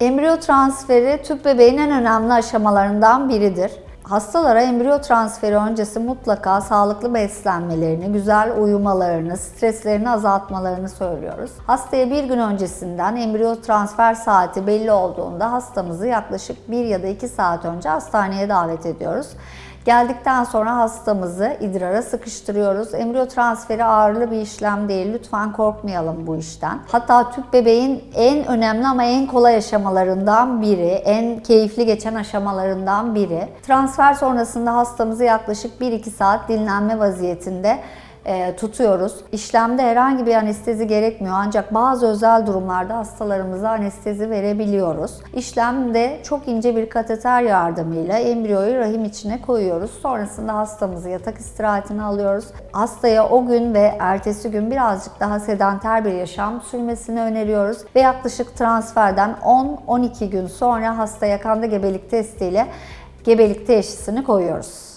Embriyo transferi tüp bebeğin en önemli aşamalarından biridir. Hastalara embriyo transferi öncesi mutlaka sağlıklı beslenmelerini, güzel uyumalarını, streslerini azaltmalarını söylüyoruz. Hastaya bir gün öncesinden embriyo transfer saati belli olduğunda hastamızı yaklaşık 1 ya da 2 saat önce hastaneye davet ediyoruz. Geldikten sonra hastamızı idrara sıkıştırıyoruz. Embriyo transferi ağırlı bir işlem değil. Lütfen korkmayalım bu işten. Hatta tüp bebeğin en önemli ama en kolay aşamalarından biri, en keyifli geçen aşamalarından biri. Transfer sonrasında hastamızı yaklaşık 1-2 saat dinlenme vaziyetinde e, tutuyoruz. İşlemde herhangi bir anestezi gerekmiyor ancak bazı özel durumlarda hastalarımıza anestezi verebiliyoruz. İşlemde çok ince bir kateter yardımıyla embriyoyu rahim içine koyuyoruz. Sonrasında hastamızı yatak istirahatine alıyoruz. Hastaya o gün ve ertesi gün birazcık daha sedanter bir yaşam sürmesini öneriyoruz ve yaklaşık transferden 10-12 gün sonra hastaya kanda gebelik testiyle gebelik teşhisini koyuyoruz.